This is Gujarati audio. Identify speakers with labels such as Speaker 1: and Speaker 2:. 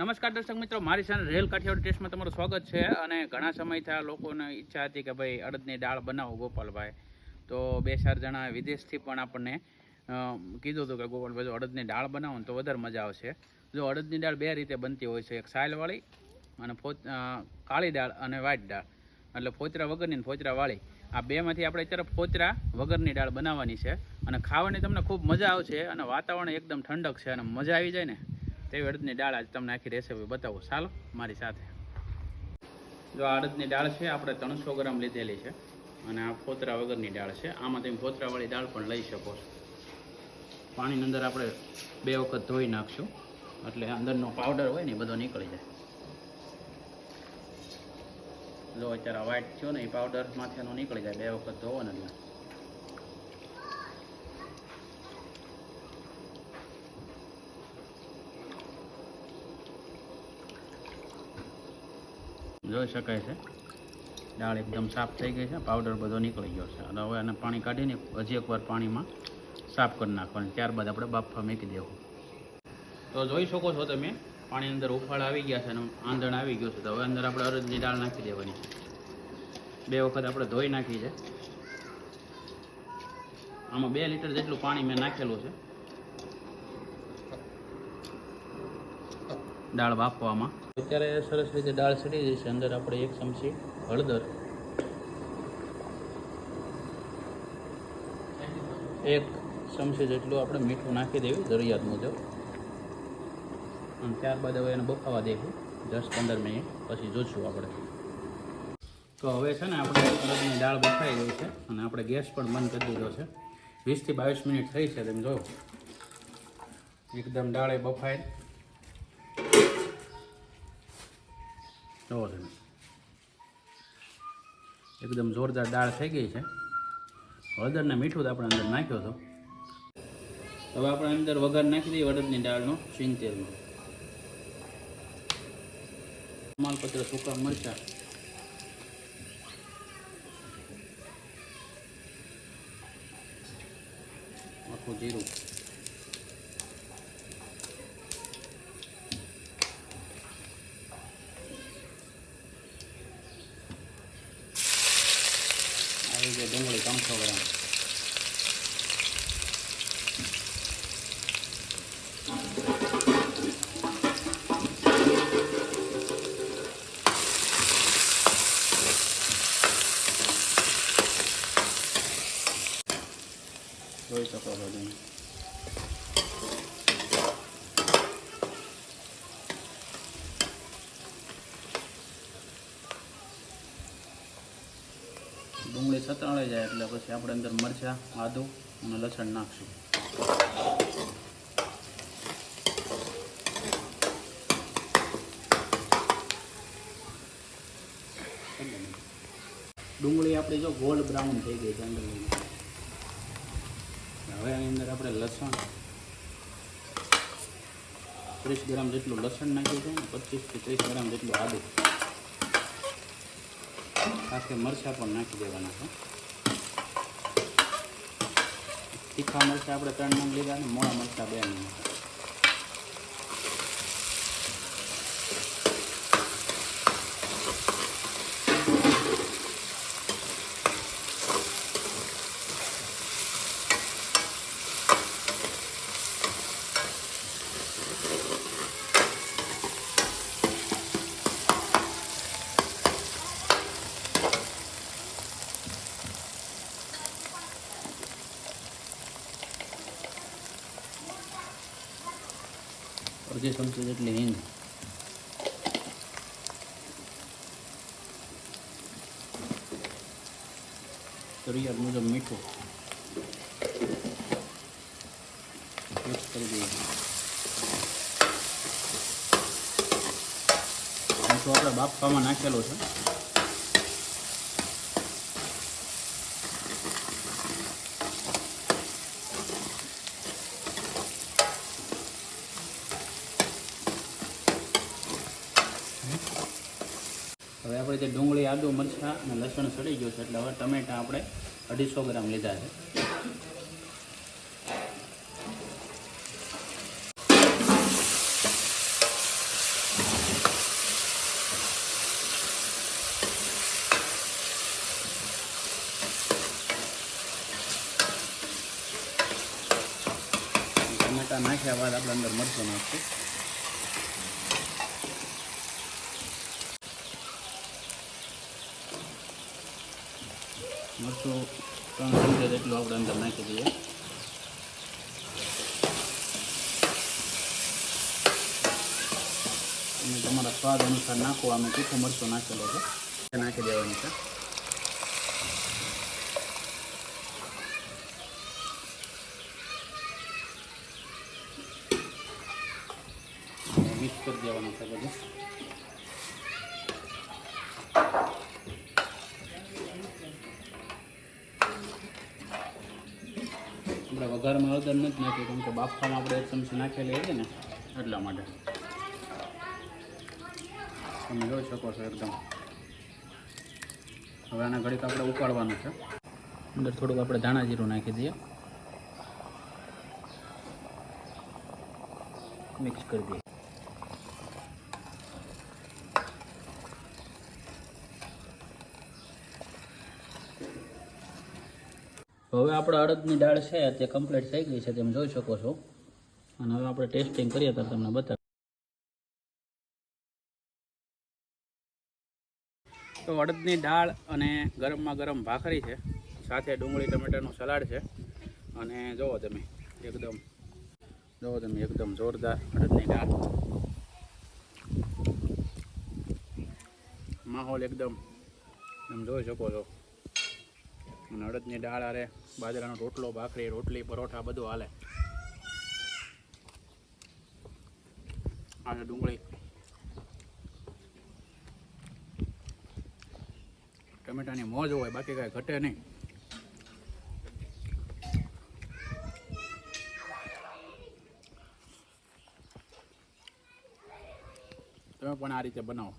Speaker 1: નમસ્કાર દર્શક મિત્રો, મારી સાથે રેલ કાઠિયાવાડ ટેસ્ટમાં તમારું સ્વાગત છે અને ઘણા સમય થયા લોકોને ઈચ્છા હતી કે ભાઈ અડદની દાળ બનાવો ગોપાલભાઈ. તો બે ચાર જણા વિદેશથી પણ આપણને કીધું હતું કે ગોપાલભાઈ જો અડદની દાળ બનાવો તો વધારે મજા આવશે. જો અડદની દાળ બે રીતે બનતી હોય છે, એક સાયલવાળી અને ફો કાળી દાળ અને વ્હાઈટ દાળ. એટલે ફોતરા વગરની ને ફોતરાવાળી આ બેમાંથી આપણે અત્યારે ફોતરા વગરની દાળ બનાવવાની છે અને ખાવાની તમને ખૂબ મજા આવશે અને વાતાવરણ એકદમ ઠંડક છે અને મજા આવી જાય ને. તેવી અડદની દાળ આજે તમને આખી રેસીપી બતાવું. ચાલો, મારી સાથે. જો આ અડદની દાળ છે, આપણે ત્રણસો ગ્રામ લીધેલી છે અને આ ફોતરા વગરની દાળ છે. આમાં તમે ફોતરાવાળી દાળ પણ લઈ શકો છો. પાણીની અંદર આપણે બે વખત ધોઈ નાખશું. એટલે અંદરનો પાવડર હોય ને એ બધો નીકળી જાય. જો અત્યારે વ્હાઈટ થયો ને, એ પાવડર માથેનો નીકળી જાય. બે વખત ધોવો ને એટલે જોઈ શકાય છે. દાળ એકદમ સાફ થઈ ગઈ છે. પાવડર બધો નીકળી ગયો છે. અને હવે આને પાણી કાઢીને હજી એકવાર પાણીમાં સાફ કરી નાખવાનું. ત્યારબાદ આપણે બાફા મૂકી દેવું. તો જોઈ શકો છો તમે, પાણી અંદર ઉફાળ આવી ગયા છે અને આંધણ આવી ગયો છે. તો હવે અંદર આપણે અરજની દાળ નાખી દેવાની બે વખત આપણે ધોઈ નાખી છે. આમાં બે લીટર જેટલું પાણી મેં નાખેલું છે. દાળ બાફવામાં અત્યારે સરસ રીતે દાળ સડી જશે અંદર આપણે એક ચમચી હળદર, એક ચમચી જેટલું આપણે મીઠું નાખી દેવું જરૂરિયાત મુજબ. અને ત્યારબાદ હવે એને બફાવા દેવું. દસ પંદર મિનિટ પછી જોઈશું આપણે. તો હવે છે ને આપણે અડદની દાળ બફાઈ ગઈ છે અને આપણે ગેસ પણ બંધ કરી દીધો છે. વીસથી બાવીસ મિનિટ થઈ છે તમે જોયું. એકદમ દાળે બફાય. જોવો તમે એકદમ જોરદાર દાળ થઈ ગઈ છે. હળદરને મીઠું તો આપણે અંદર નાખ્યો હતો. હવે આપણે અંદર વઘાર નાખી દઈએ હળદની દાળનો, સિંગ તેલનો. માલપત્ર, સૂકા મરચાં. આખું જીરું આવી ગઈ ડુંગળી ત્રણસો ગ્રામ જોઈ શકો છો તમે ડુંગળી જાય એટલે પછી આપણે અંદર મરચાં, આદું અને લસણ નાખશું. ડુંગળી આપણી જો ગોલ્ડ બ્રાઉન થઈ ગઈ છે અંદર હવે આની અંદર આપણે લસણ, ત્રીસ ગ્રામ જેટલું લસણ નાખ્યું છે ને પચીસથી ત્રીસ ગ્રામ જેટલું આદું. સાથે મરચાં પણ નાખી દેવાના છે. તીખા મરચાં આપણે ત્રણ નંગ લીધા ને મોળા મરચાં બે નંગ અડધી ચમચી જેટલી હિંગ જરૂરિયાત મુજબ મીઠું મિક્સ કરી દઈએ મીઠું આપણે બાફવામાં નાખેલું છે હવે આપણે જે ડુંગળી, આદુ, મરચાં અને લસણ સડી ગયું છે, એટલે હવે ટમેટા આપણે અઢીસો ગ્રામ લીધા છે. ટમેટા નાખ્યા બાદ આપણે અંદર મરચું નાખશું. મરચું ત્રણ ચમચા જેટલું આપણે અંદર નાખી દઈએ. અને તમારા સ્વાદ અનુસાર નાખો અમે તીખું મરચું નાખેલો છે. નાખી દેવાનું છે. મિક્સ કરી દેવાનું છે બધું આપણે વઘારમાં હળદર નથી નાખી કેમ કે બાફવામાં આપણે એક ચમચી નાખેલી હતી ને, એટલા માટે. તમે જોઈ શકો છો એકદમ. હવે આના ઘડીક આપણે ઉકાળવાનું છે. અંદર થોડુંક આપણે ધાણા જીરું નાખી દઈએ. મિક્સ કરી દઈએ. હવે આપણે અડદની દાળ છે, તે કમ્પ્લીટ થઈ ગઈ છે તેમ જોઈ શકો છો. અને હવે આપણે ટેસ્ટિંગ કરીએ તો તમને બતાવ તો અડદની દાળ અને ગરમમાં ગરમ ભાખરી છે, સાથે ડુંગળી, ટમેટાનું સલાડ છે. અને જુઓ તમે, એકદમ જુઓ તમે, એકદમ જોરદાર અડદની દાળ. માહોલ એકદમ, તમે જોઈ શકો છો. અડદની દાળ આરે બાજરાનો રોટલો, ભાખરી, રોટલી, પરોઠા બધું હાલે. આ ડુંગળી. ટમેટાની મોજ હોય, બાકી કાંઈ ઘટે નહીં. તમે પણ આ રીતે બનાવો.